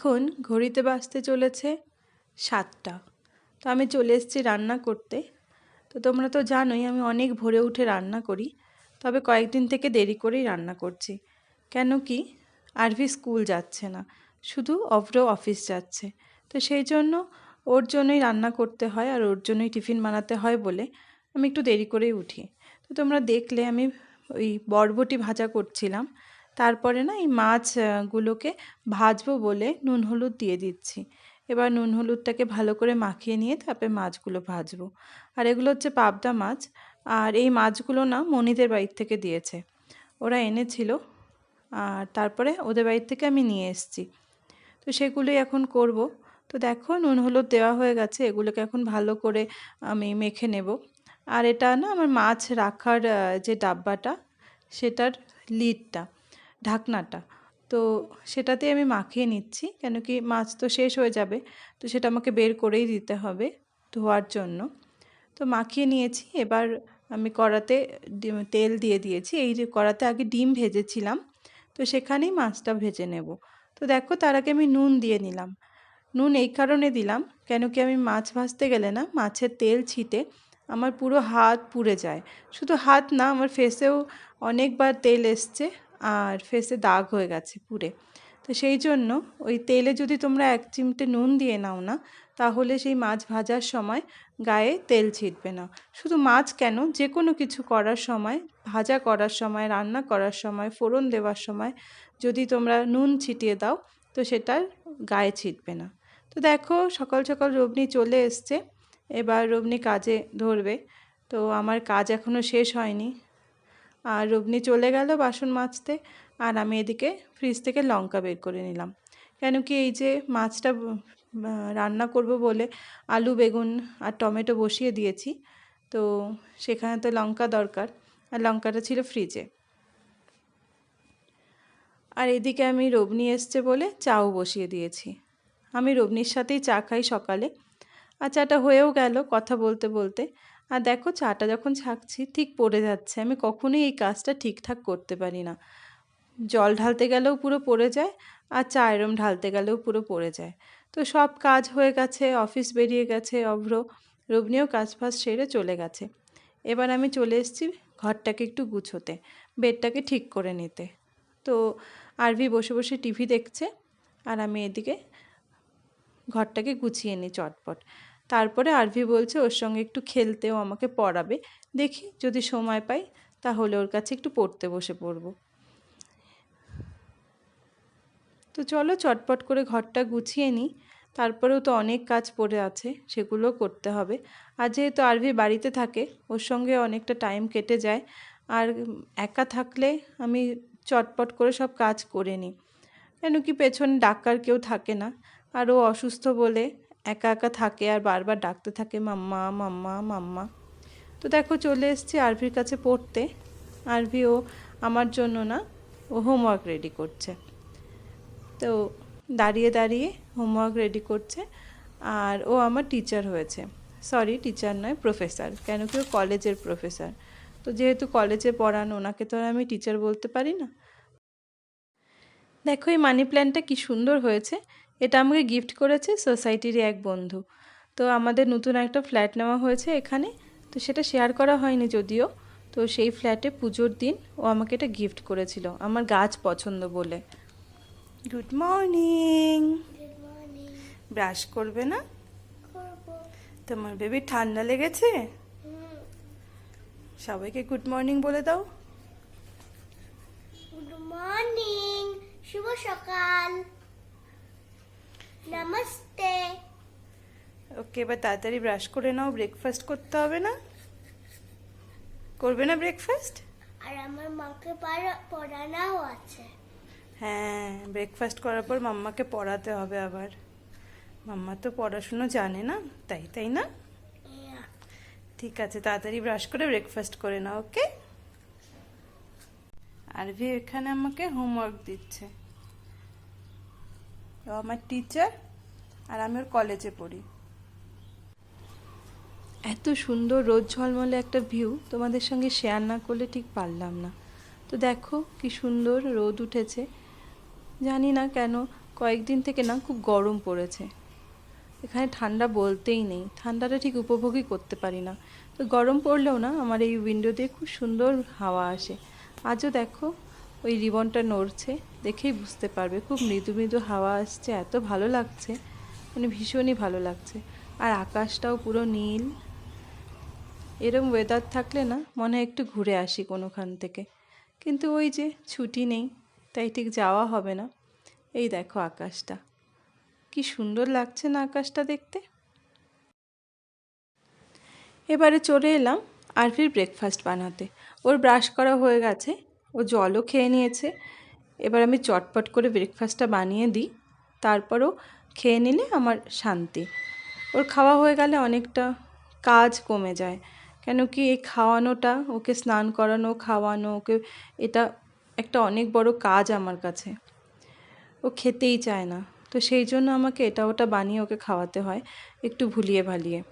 এখন ঘড়িতে বাজতে চলেছে সাতটা। তো আমি চলে এসেছি রান্না করতে। তো তোমরা তো জানোই আমি অনেক ভোরে উঠে রান্না করি। তবে কয়েকদিন থেকে দেরি করেই রান্না করছি। কেন কি আরভি স্কুল যাচ্ছে না, শুধু অভ্র অফিস যাচ্ছে। তো সেই জন্য ওর জন্যই রান্না করতে হয় আর ওর জন্যই টিফিন বানাতে হয় বলে আমি একটু দেরি করেই উঠি। তো তোমরা দেখলে আমি ওই বরবটি ভাজা করছিলাম। তারপরে না এই মাছগুলোকে ভাজবো বলে নুন হলুদ দিয়ে দিচ্ছি। এবার নুন হলুদটাকে ভালো করে মাখিয়ে নিয়ে তারপরে মাছগুলো ভাজবো। আর এগুলো হচ্ছে পাবদা মাছ। আর এই মাছগুলো না মনিদের বাড়ির থেকে দিয়েছে। ওরা এনেছিল। আর তারপরে ওদের বাড়ির থেকে আমি নিয়ে এসেছি। তো সেগুলোই এখন করব। তো দেখো নুন হলুদ দেওয়া হয়ে গেছে। এগুলোকে এখন ভালো করে আমি মেখে নেব। আর এটা না আমার মাছ রাখার যে ডাব্বাটা, সেটার লিডটা। ঢাকনাটা। তো সেটাতে আমি মাখিয়ে নিচ্ছি, কেন কি মাছ তো শেষ হয়ে যাবে, তো সেটা আমাকে বের করেই দিতে হবে ধোয়ার জন্য। তো মাখিয়ে নিয়েছি, এবার আমি কড়াতে তেল দিয়ে দিয়েছি। এই যে কড়াতে আগে ডিম ভেজেছিলাম, তো সেখানেই মাছটা ভেজে নেব। তো দেখো তার আগে আমি নুন দিয়ে নিলাম। নুন এই কারণে দিলাম, কেন কি আমি মাছ ভাজতে গেলে না, মাছের তেল ছিটে আমার পুরো হাত পুড়ে যায়। শুধু হাত না, আমার ফেসেও অনেকবার তেল এসছে। আর ফেসে দাগ হয়ে গেছে পুড়ে। তো সেই জন্য ওই তেলে যদি তোমরা এক চিমটে নুন দিয়ে নাও না, তাহলে সেই মাছ ভাজার সময় গায়ে তেল ছিটবে না। শুধু মাছ কেন যে কোনো কিছু করার সময়, ভাজা করার সময়, রান্না করার সময়, ফোড়ন দেওয়ার সময় যদি তোমরা নুন ছিটিয়ে দাও, তো সেটার গায়ে ছিটবে না। তো দেখো, সকাল সকাল রবনি চলে এসছে। এবার রবনি কাজে ধরবে। তো আমার কাজ এখনও শেষ হয়নি। আর রবনি চলে গেল বাসন মাজতে আর আমি এদিকে ফ্রিজ থেকে লঙ্কা বের করে নিলাম। কেন কি এই যে মাছটা রান্না করব বলে আলু, বেগুন আর টমেটো বসিয়ে দিয়েছি, তো সেখানে তো লঙ্কা দরকার আর লঙ্কাটা ছিল ফ্রিজে আর এদিকে আমি রবনি এসছে বলে চাও বসিয়ে দিয়েছি। আমি রবনির সাথেই চা খাই সকালে। আর চাটা হয়েও গেল কথা বলতে বলতে। আর দেখো চাটা যখন ছাকছি, ঠিক পড়ে যাচ্ছে। আমি কখনোই এই কাজটা ঠিকঠাক করতে পারি না। জল ঢালতে গেলেও পুরো পড়ে যায় আর চা এরম ঢালতে গেলেও পুরো পড়ে যায়। তো সব কাজ হয়ে গেছে, অফিস বেরিয়ে গেছে, অভ্র। রবনিও কাজ ফাজ সেরে চলে গেছে। এবার আমি চলে এসেছি ঘরটাকে একটু গুছোতে, বেডটাকে ঠিক করে নিতে। তো আরভি বসে বসে টিভি দেখছে আর আমি এদিকে ঘরটাকে গুছিয়ে নিই চটপট। তারপরে আরভি বলছে, ওর সঙ্গে একটু খেলতেও আমাকে পড়াবে। দেখি, যদি সময় পাই, তাহলে ওর কাছে একটু পড়তে বসে পড়ব। তো চলো, চটপট করে ঘরটা গুছিয়ে নিই। তারপরেও তো অনেক কাজ পড়ে আছে সেগুলো করতে হবে। আর যেহেতু আরভি বাড়িতে থাকে, ওর সঙ্গে অনেকটা টাইম কেটে যায়। আর একা থাকলে আমি চটপট করে সব কাজ করে নিই। কেন কি পেছনে ডাক্তার কেউ থাকে না। আর ও অসুস্থ বলে একা একা থাকে আর বারবার ডাকতে থাকে, মাম্মা মাম্মা মাম্মা। তো দেখো চলে এসেছি আরভির কাছে পড়তে। আরভি ও আমার জন্য না, ও হোমওয়ার্ক রেডি করছে। তো দাঁড়িয়ে দাঁড়িয়ে হোমওয়ার্ক রেডি করছে আর ও আমার টিচার হয়েছে। সরি টিচার নয় প্রফেসর কেন কি ও কলেজের প্রফেসর তো যেহেতু কলেজে পড়ান, ওনাকে তো আর আমি টিচার বলতে পারি না। দেখো এই মানি প্ল্যান্টটা কি সুন্দর হয়েছে। এটা আমাকে গিফট করেছে সোসাইটিরই এক বন্ধু। তো আমাদের নতুন একটা ফ্ল্যাট নেওয়া হয়েছে এখানে। তো সেটা শেয়ার করা হয়নি যদিও। তো সেই ফ্ল্যাটে পুজোর দিন ও আমাকে এটা গিফট করেছিল। আমার গাছ পছন্দ বলে। গুড মর্নিং ব্রাশ করবে না? তোমার বেবি ঠান্ডা লেগেছে? সবাইকে গুড মর্নিং বলে দাও। গুড মর্নিং শুভ সকাল। নমস্তে ওকে এবার তাড়াতাড়ি ব্রাশ করে নাও ব্রেকফাস্ট করতে হবে না? করবে না ব্রেকফাস্ট আর আমার মাকে পাড়া- পড়ানোও আছে। হ্যাঁ ব্রেকফাস্ট করার পর মাম্মাকে পড়াতে হবে আবার। মাম্মা তো পড়াশুনো জানে না তাই তাই না? ঠিক আছে তাড়াতাড়ি ব্রাশ করে ব্রেকফাস্ট করে নাও ওকে আরভি এখানে আমাকে হোমওয়ার্ক দিচ্ছে। আমার টিচার আর আমি ওর কলেজে পড়ি। এত সুন্দর রোদ ঝলমলে একটা ভিউ তোমাদের সঙ্গে শেয়ার না করলে ঠিক পারলাম না। তো দেখো কি সুন্দর রোদ উঠেছে। জানি না কেন, কয়েকদিন থেকে না খুব গরম পড়েছে। এখানে ঠান্ডা বলতেই নেই, ঠান্ডাটা ঠিক উপভোগই করতে পারি না। তো গরম পড়লেও না আমার এই উইন্ডো দিয়ে খুব সুন্দর হাওয়া আসে। আজও দেখো ওই রিবনটা নড়ছে, দেখেই বুঝতে পারবে। খুব মৃদু মৃদু হাওয়া আসছে, এত ভালো লাগছে। মানে ভীষণই ভালো লাগছে। আর আকাশটাও পুরো নীল। এরম ওয়েদার থাকলে না, মনে হয় একটু ঘুরে আসি কোনোখান থেকে। কিন্তু ওই যে ছুটি নেই, তাই ঠিক যাওয়া হবে না। এই দেখো আকাশটা। কি সুন্দর লাগছে না আকাশটা দেখতে। এবারে চলে এলাম আরভির ব্রেকফাস্ট বানাতে। ওর ব্রাশ করা হয়ে গেছে ও জলও খেয়ে নিয়েছে। এবার আমি চটপট করে ব্রেকফাস্টটা বানিয়ে দিই। তারপরও খেয়ে নিলে আমার শান্তি। ওর খাওয়া হয়ে গেলে অনেকটা কাজ কমে যায়। কেন কি এই খাওয়ানোটা, ওকে স্নান করানো, খাওয়ানো, ওকে এটা একটা অনেক বড় কাজ আমার কাছে। ও খেতেই চায় না। তো সেই জন্য আমাকে এটা ওটা বানিয়ে ওকে খাওয়াতে হয় একটু ভুলিয়ে ভালিয়ে।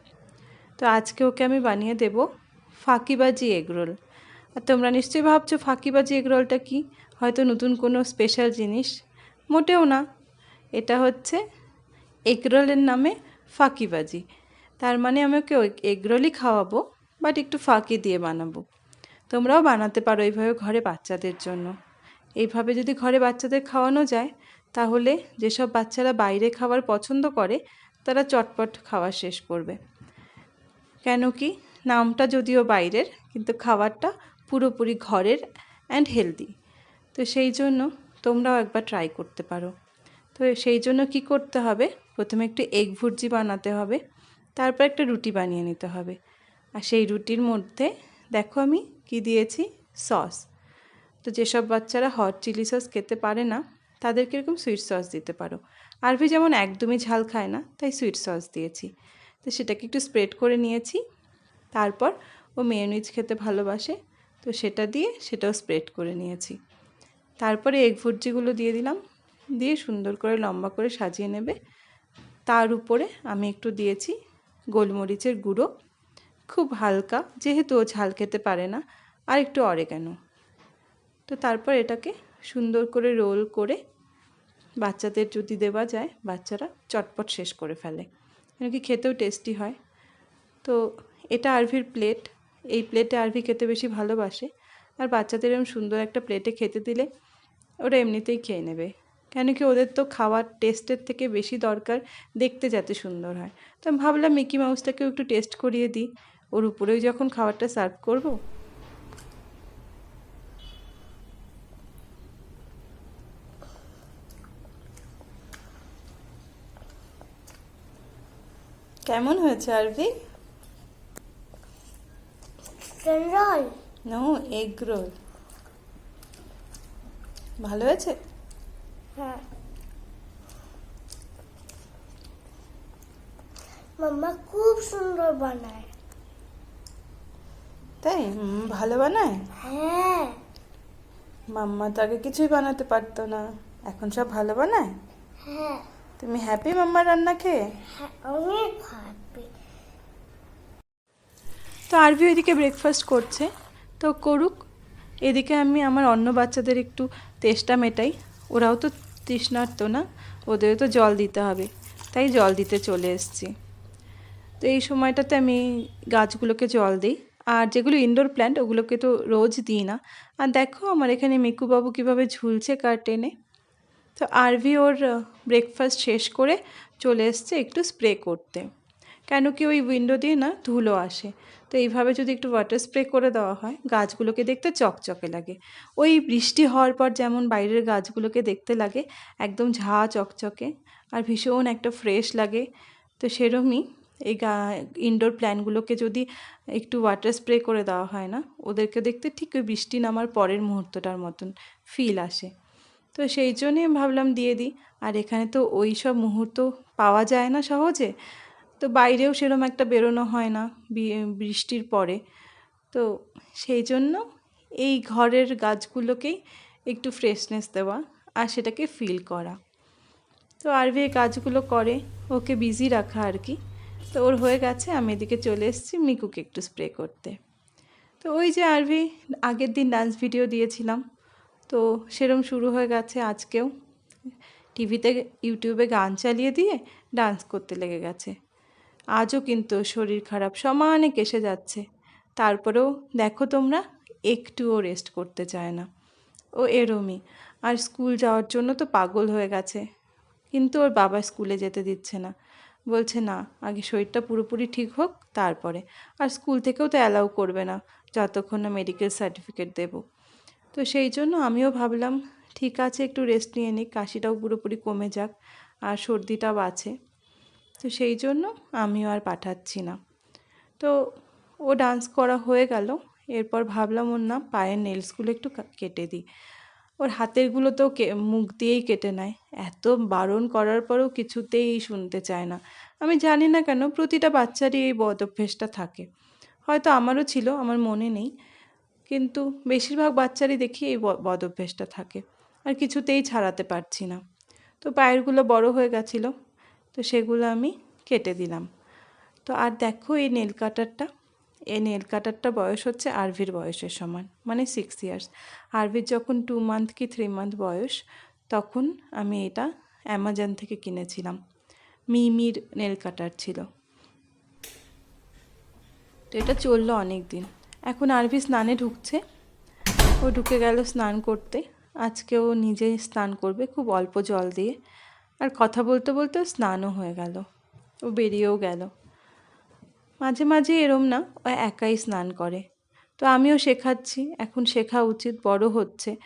তো আজকে ওকে আমি বানিয়ে দেব ফাঁকিবাজি এগরোল আর তোমরা নিশ্চয়ই ভাবছ ফাঁকিবাজি এগরোলটা কী? হয়তো নতুন কোনো স্পেশাল জিনিস। মোটেও না। এটা হচ্ছে এগরোলের নামে ফাঁকিবাজি। তার মানে আমি ওকে এগরোলই খাওয়াবো বাট একটু ফাঁকি দিয়ে বানাবো। তোমরাও বানাতে পারো এইভাবে ঘরে বাচ্চাদের জন্য। এইভাবে যদি ঘরে বাচ্চাদের খাওয়ানো যায়, তাহলে যেসব বাচ্চারা বাইরে খাবার পছন্দ করে, তারা চটপট খাওয়া শেষ করবে। কেন কি? নামটা যদিও বাইরের, কিন্তু খাবারটা পুরোপুরি ঘরের অ্যান্ড হেলদি তো সেই জন্য তোমরাও একবার ট্রাই করতে পারো। তো সেই জন্য কি করতে হবে? প্রথমে একটু এগ ভুর্জি বানাতে হবে, তারপর একটা রুটি বানিয়ে নিতে হবে। আর সেই রুটির মধ্যে দেখো আমি কি দিয়েছি? সস তো যেসব বাচ্চারা হট চিলি সস খেতে পারে না, তাদেরকে এরকম সুইট সস দিতে পারো। আরভি যেমন একদমই ঝাল খায় না, তাই সুইট সস দিয়েছি। তো সেটাকে একটু স্প্রেড করে নিয়েছি। তারপর ও মেয়োনিজ খেতে ভালোবাসে। তো সেটা দিয়ে সেটাও স্প্রেড করে নিয়েছি। তারপরে এগ ভুর্জিগুলো দিয়ে দিলাম। দিয়ে সুন্দর করে লম্বা করে সাজিয়ে নেবে। তার উপরে আমি একটু দিয়েছি গোলমরিচের গুঁড়ো। খুব হালকা, যেহেতু ও ঝাল খেতে পারে না, আর একটু অরেগানো তো তারপর এটাকে সুন্দর করে রোল করে বাচ্চাদের যদি দেওয়া যায়, বাচ্চারা চটপট শেষ করে ফেলে। কেন কি খেতেও টেস্টি হয়। তো এটা আরভির প্লেট এই প্লেটে আরভি খেতে বেশি ভালোবাসে। আর বাচ্চাদের এরকম সুন্দর একটা প্লেটে খেতে দিলে ওরা এমনিতেই খেয়ে নেবে। কেন কি ওদের তো খাওয়ার টেস্টের থেকে বেশি দরকার দেখতে যাতে সুন্দর হয়। তো আমি ভাবলাম মিকি মাউসটাকেও একটু টেস্ট করিয়ে দিই। ওর উপরেই যখন খাবারটা সার্ভ করব। কেমন হয়েছে Aarvi? Roll no egg roll ভালো হয়েছে? হ্যাঁ। মাম্মা খুব সুন্দর বানায়। তাই? ভালো বানায়? হ্যাঁ। মাম্মা তো আগে কিছুই বানাতে পারতো না। এখন সব ভালো বানায়? হ্যাঁ। তুমি হ্যাপি মাম্মা রান্না খেয়ে? হ্যাঁ অনেক হ্যাপি তো আরবি ওইদিকে ব্রেকফাস্ট করছে। তো করুক, এদিকে আমি আমার অন্য বাচ্চাদের একটু তেষ্টা মেটাই। ওরাও তো তৃষ্ণার্ত না, ওদেরও তো জল দিতে হবে। তাই জল দিতে চলে এসছি। তো এই সময়টাতে আমি গাছগুলোকে জল দিই। আর যেগুলো ইনডোর প্ল্যান্ট ওগুলোকে তো রোজ দিই না। আর দেখো আমার এখানে মিকুবাবু কীভাবে ঝুলছে কার্টেনে তো আরভি ওর ব্রেকফাস্ট শেষ করে চলে এসছে একটু স্প্রে করতে। কেন কি ওই উইন্ডো দিয়ে না ধুলো আসে। তো এইভাবে যদি একটু ওয়াটার স্প্রে করে দেওয়া হয়, গাছগুলোকে দেখতে চকচকে লাগে। ওই বৃষ্টি হওয়ার পর যেমন বাইরের গাছগুলোকে দেখতে লাগে, একদম ঝা চকচকে আর ভীষণ একটা ফ্রেশ লাগে। তো সেরমই এই গা ইনডোর প্ল্যান্টগুলোকে যদি একটু ওয়াটার স্প্রে করে দেওয়া হয় না, ওদেরকে দেখতে ঠিক ওই বৃষ্টি নামার পরের মুহূর্তটার মতন ফিল আসে। তো সেই জন্যই ভাবলাম দিয়ে দিই। আর এখানে তো ওই সব মুহূর্ত পাওয়া যায় না সহজে। তো বাইরেও সেরম একটা বেরোনো হয় না বৃষ্টির পরে। তো সেই জন্য এই ঘরের গাছগুলোকেই একটু ফ্রেশনেস দেওয়া আর সেটাকে ফিল করা। তো আরভি এই কাজগুলো করে, ওকে বিজি রাখা আর কি। তো ওর হয়ে গেছে, আমি এদিকে চলে এসেছি মিকুকে একটু স্প্রে করতে। তো ওই যে আরভি, আগের দিন ডান্স ভিডিও দিয়েছিলাম। তো সেরম শুরু হয়ে গেছে আজকেও। টিভিতে ইউটিউবে গান চালিয়ে দিয়ে ডান্স করতে লেগে গেছে। আজও কিন্তু শরীর খারাপ, সমানে কেসে যাচ্ছে। তারপরেও দেখো তোমরা, একটুও রেস্ট করতে চায় না। ও এরমই, আর স্কুল যাওয়ার জন্য তো পাগল হয়ে গেছে। কিন্তু ওর বাবা স্কুলে যেতে দিচ্ছে না। বলছে, না, আগে শরীরটা পুরোপুরি ঠিক হোক, তারপরে। আর স্কুল থেকেও তো অ্যালাউ করবে না, যতক্ষণ না মেডিকেল সার্টিফিকেট দেব। তো সেই জন্য আমিও ভাবলাম, ঠিক আছে, একটু রেস্ট নিয়ে নিই কাশিটাও পুরোপুরি কমে যাক, আর সর্দিটাও আছে। তো সেই জন্য আমিও আর পাঠাচ্ছি না। তো ও ডান্স করা হয়ে গেল। এরপর ভাবলাম, ওর না পায়ের নেলসগুলো একটু কেটে দিই। ওর হাতেরগুলো তো মুখ দিয়েই কেটে নেয়। এত বারণ করার পরেও কিছুতেই শুনতে চায় না। আমি জানি না কেন, প্রতিটা বাচ্চারই এই বদ অভ্যেসটা থাকে। হয়তো আমারও ছিল, আমার মনে নেই। কিন্তু বেশিরভাগ বাচ্চারই দেখি এই বদ অভ্যেসটা থাকে। আর কিছুতেই ছাড়াতে পারছি না। তো পায়েরগুলো বড় হয়ে গেছিল। তো সেগুলো আমি কেটে দিলাম। তো আর দেখো এই নেল কাটারটা এই নেল কাটারটা বয়স হচ্ছে আরভির বয়সের সমান মানে সিক্স ইয়ার্স আরভির যখন টু মান্থ কি থ্রি মান্থ বয়স, তখন আমি এটা অ্যামাজন থেকে কিনেছিলাম। মিমির নেল কাটার ছিল। তো এটা চলল অনেক দিন এখন আরভি স্নানে ঢুকছে। ও ঢুকে গেল স্নান করতে। আজকে ও নিজে স্নান করবে খুব অল্প জল দিয়ে। আর কথা বলতে বলতে স্নানও হয়ে গেল। ও বেরিয়েও গেল। মাঝে মাঝে এরম না ও একাই স্নান করে। তো আমিও শেখাচ্ছি এখন শেখা উচিত বড় হচ্ছে।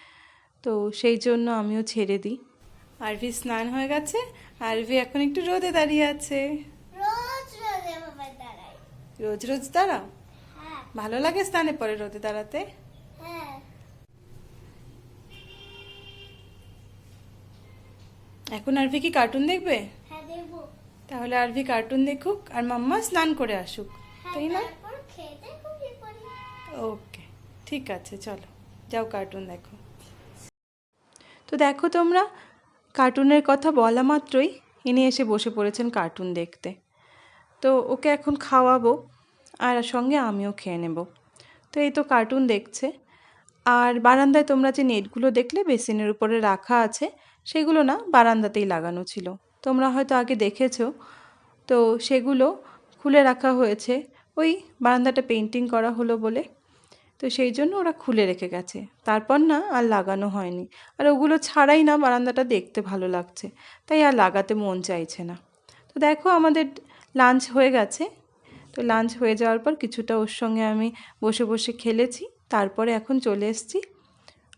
তো সেই জন্য আমিও ছেড়ে দিই। আরভি স্নান হয়ে গেছে। আরভি এখন একটু রোদে দাঁড়িয়ে আছে। রোজ রোজ দাঁড়াও? হ্যাঁ। ভালো লাগে স্নানে পরে রোদে দাঁড়াতে? এখন আরভি কি কার্টুন দেখবে? হ্যাঁ তাহলে আরভি কার্টুন দেখুক আর মাম্মা স্নান করে আসুক হ্যাঁ তাই না? ওকে ঠিক আছে চলো যাও কার্টুন দেখো। তো দেখো তোমরা কার্টুনের কথা বলা মাত্রই ইনি এসে বসে পড়েছেন কার্টুন দেখতে। তো ওকে এখন খাওয়াবো আর সঙ্গে আমিও খেয়ে নেব। তো এই তো কার্টুন দেখছে। আর বারান্দায় তোমরা যে নেটগুলো দেখলে বেসিনের উপরে রাখা আছে সেগুলো না বারান্দাতেই লাগানো ছিল। তোমরা হয়তো আগে দেখেছ। তো সেগুলো খুলে রাখা হয়েছে। ওই বারান্দাটা পেন্টিং করা হলো বলে। তো সেই জন্য ওরা খুলে রেখে গেছে। তারপর না আর লাগানো হয়নি। আর ওগুলো ছাড়াই না বারান্দাটা দেখতে ভালো লাগছে। তাই আর লাগাতে মন চাইছে না। তো দেখো আমাদের লাঞ্চ হয়ে গেছে। তো লাঞ্চ হয়ে যাওয়ার পর কিছুটা ওর সঙ্গে আমি বসে বসে খেলেছি। তারপরে এখন চলে এসেছি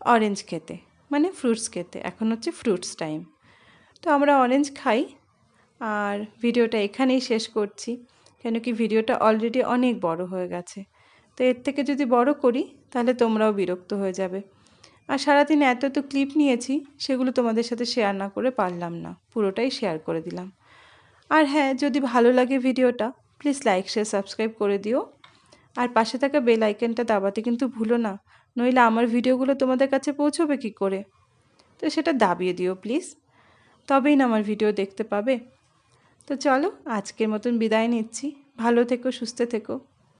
অরেঞ্জ খেতে। মানে ফ্রুটস খেতে। এখন হচ্ছে ফ্রুটস টাইম তো আমরা অরেঞ্জ খাই। আর ভিডিওটা এখানেই শেষ করছি। কেন কি ভিডিওটা অলরেডি অনেক বড় হয়ে গেছে। তো এর থেকে যদি বড় করি, তাহলে তোমরাও বিরক্ত হয়ে যাবে। আর সারাদিন এত এত ক্লিপ নিয়েছি, সেগুলো তোমাদের সাথে শেয়ার না করে পারলাম না। পুরোটাই শেয়ার করে দিলাম। আর হ্যাঁ যদি ভালো লাগে ভিডিওটা প্লিজ লাইক শেয়ার সাবস্ক্রাইব করে দিও। আর পাশে থাকা বেল আইকনটা দাবাতে কিন্তু ভুলো না। নইলে আমার ভিডিওগুলো তোমাদের কাছে পৌঁছবে কি করে? তো সেটা দাবিয়ে দিও প্লিজ তবেই না আমার ভিডিও দেখতে পাবে। তো চলো, আজকের মতন বিদায় নিচ্ছি। ভালো থেকো, সুস্থ থেকো।